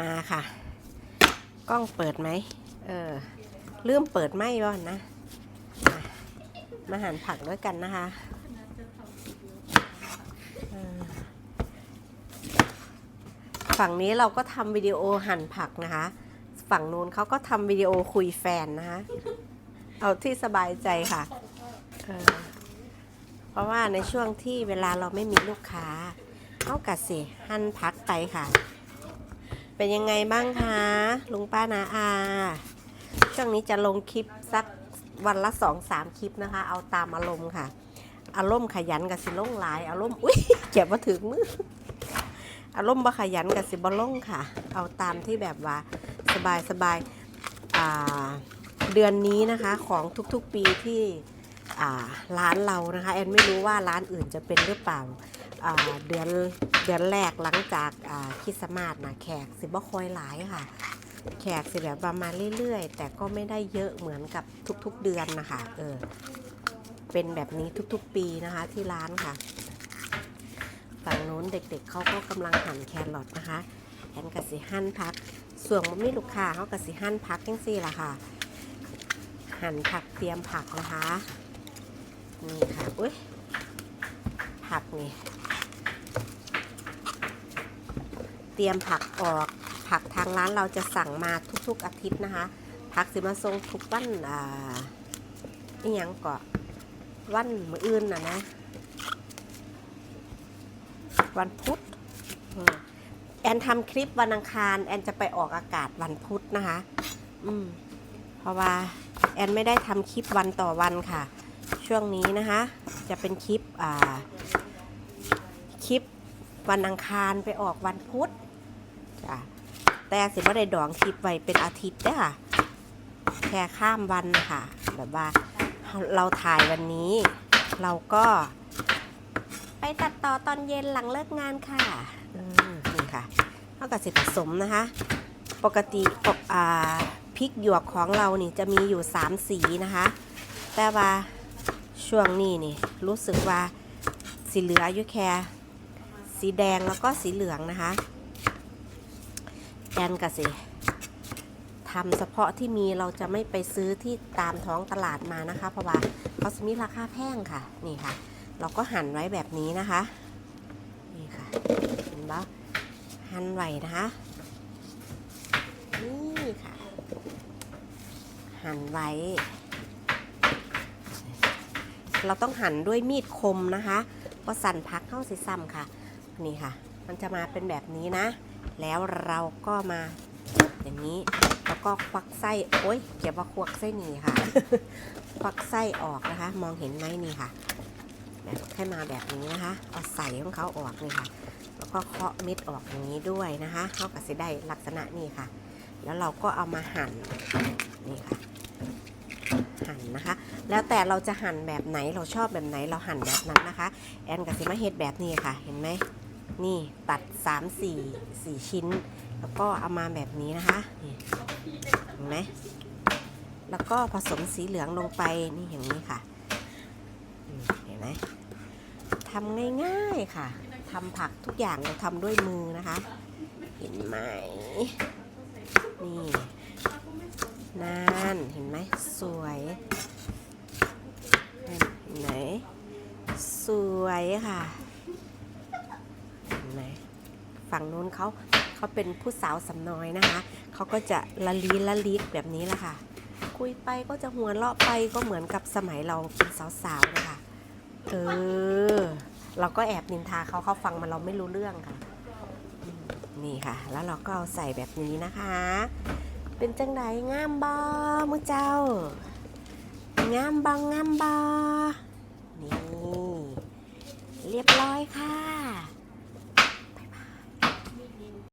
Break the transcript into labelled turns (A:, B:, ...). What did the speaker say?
A: มาค่ะ กล้องเปิดไหม เออลืมเปิดไหมบ้างนะมามาหั่นผักด้วยกันนะคะเออฝั่งนี้เราก็ทำวิดีโอหั่นผักนะคะ ฝั่งนู้นเขาก็ทำวิดีโอคุยแฟนนะคะ เอาที่สบายใจค่ะเออเพราะว่าในช่วงที่เวลาเราไม่มีลูกค้าเอากัดสิหั่นพักไปค่ะ เป็นยังไงบ้างคะลุงป้านาอาช่วงนี้จะลงคลิปสักวันละสองสามคลิปนะคะ เอาตามอารมณ์ค่ะ อารมณ์ขยันกับสิลงลาย อารมณ์อุ้ยเจ็บมาถึงมืออารมณ์บ่ขยันกับสิบ่ลงค่ะ เอาตามที่แบบว่าสบายสบายเดือนนี้นะคะของทุกๆปีที่ร้านเรานะคะแอนไม่รู้ว่าร้านอื่นจะเป็นหรือเปล่าเดือน เดือนแรกหลังจากคริสต์มาสนะแขกสิบ่คอยหลายค่ะ แขกสิแบบประมาณเรื่อยๆ แต่ก็ไม่ได้เยอะเหมือนกับทุกๆเดือนนะคะเออเป็นแบบนี้ทุกๆปีนะคะที่ร้านค่ะฝั่งนู้นเด็กๆเขาก็กำลังหั่นแครอทนะคะแอนกับสิหั่นพัก ส่วนมันมีลูกค้าเขากับสิหั่นพักยังสี่ละค่ะ หั่นผักเตรียมผักนะคะนี่ค่ะอุ้ยผักนี่ เต รียมผักออก ผักทางร้านเราจะสั่งมาทุกๆอาทิตย์นะคะ ผักสิมาส่งทุกวันอ่าอีหยังเกาะวันมืออื่นนะนะ วันพุธแอนทำคลิปวันอังคาร แอนจะไปออกอากาศวันพุธนะคะ อืม เพราะว่าแอนไม่ได้ทำคลิปวันต่อวันค่ะ ช่วงนี้นะคะ จะเป็นคลิป อ่า คลิปวันอังคารไปออกวันพุธ จ้ะแต่สิว่ได้ดองคลิปไว้เป็นอาทิตย์เด้ค่ะ แค่ข้ามวันค่ะ แบบว่าเราถ่ายวันนี้ เราก็ ไปตัดต่อตอนเย็นหลังเลิกงานค่ะนี่ค่ะเท่ากับสิผสมนะคะ ปกติปกอ่าพริกหยวกของเรานี่จะมีอยู่ 3 สีนะคะ แต่ว่าช่วงนี้นี่รู้สึกว่าสีเหลืออยู่แค่สีแดงแล้วก็สีเหลืองนะคะ แอนกับสิทำเฉพาะที่มีเราจะไม่ไปซื้อที่ตามท้องตลาดมานะคะ เพราะว่าเขาจะมีราคาแพงค่ะ นี่ค่ะ เราก็หั่นไว้แบบนี้นะคะ นี่ค่ะ เห็นปะหั่นไว้นะคะ นี่ค่ะ หั่นไว้ เราต้องหั่นด้วยมีดคมนะคะเพราะสั่นพักเข้าสิซ้ำค่ะ นี่ค่ะ มันจะมาเป็นแบบนี้นะ แล้วเราก็มาอย่างนี้ แล้วก็ควักไส้ โอ๊ยเก็บว่าควักไส้หนีค่ะ ควักไส้ออกนะคะ มองเห็นไหมนี่ค่ะ แบบให้มาแบบนี้นะคะ เอาใส่ของเขาออกนี่ค่ะ แล้วก็เคาะเม็ดออกอย่างนี้ด้วยนะคะ เขาก็จะได้ลักษณะนี่ค่ะ แล้วเราก็เอามาหั่นนี่ค่ะ หั่นนะคะ แล้วแต่เราจะหั่นแบบไหน เราชอบแบบไหน เราหั่นแบบนั้นนะคะ แอนกับสิมาเฮ็ดแบบนี้ค่ะ เห็นไหม นี่ตัด 3 4 4 ชิ้น แล้วก็เอามาแบบนี้นะคะนี่เห็นไหมแล้วก็ผสมสีเหลืองลงไปนี่อย่างนี้ค่ะเห็นไหมทำง่ายๆค่ะทำผักทุกอย่างเราทำด้วยมือนะคะ เห็นไหมนี่นั่นเห็นไหมสวยเห็นไหมสวยค่ะ ฝั่งนู้นเขาเขาเป็นผู้สาวสำน้อยนะคะเขาก็จะละลีละลิดแบบนี้แหละค่ะ คุยไปก็จะหัวเราะไปก็เหมือนกับสมัยเราเป็นสาวๆนะคะเออเราก็แอบนินทาเขาเขาฟังมาเราไม่รู้เรื่องค่ะ นี่ค่ะ แล้วเราก็เอาใส่แบบนี้นะคะ เป็นจังไดงามบอมือเจ้างามบองงามบอนี่ เรียบร้อยค่ะ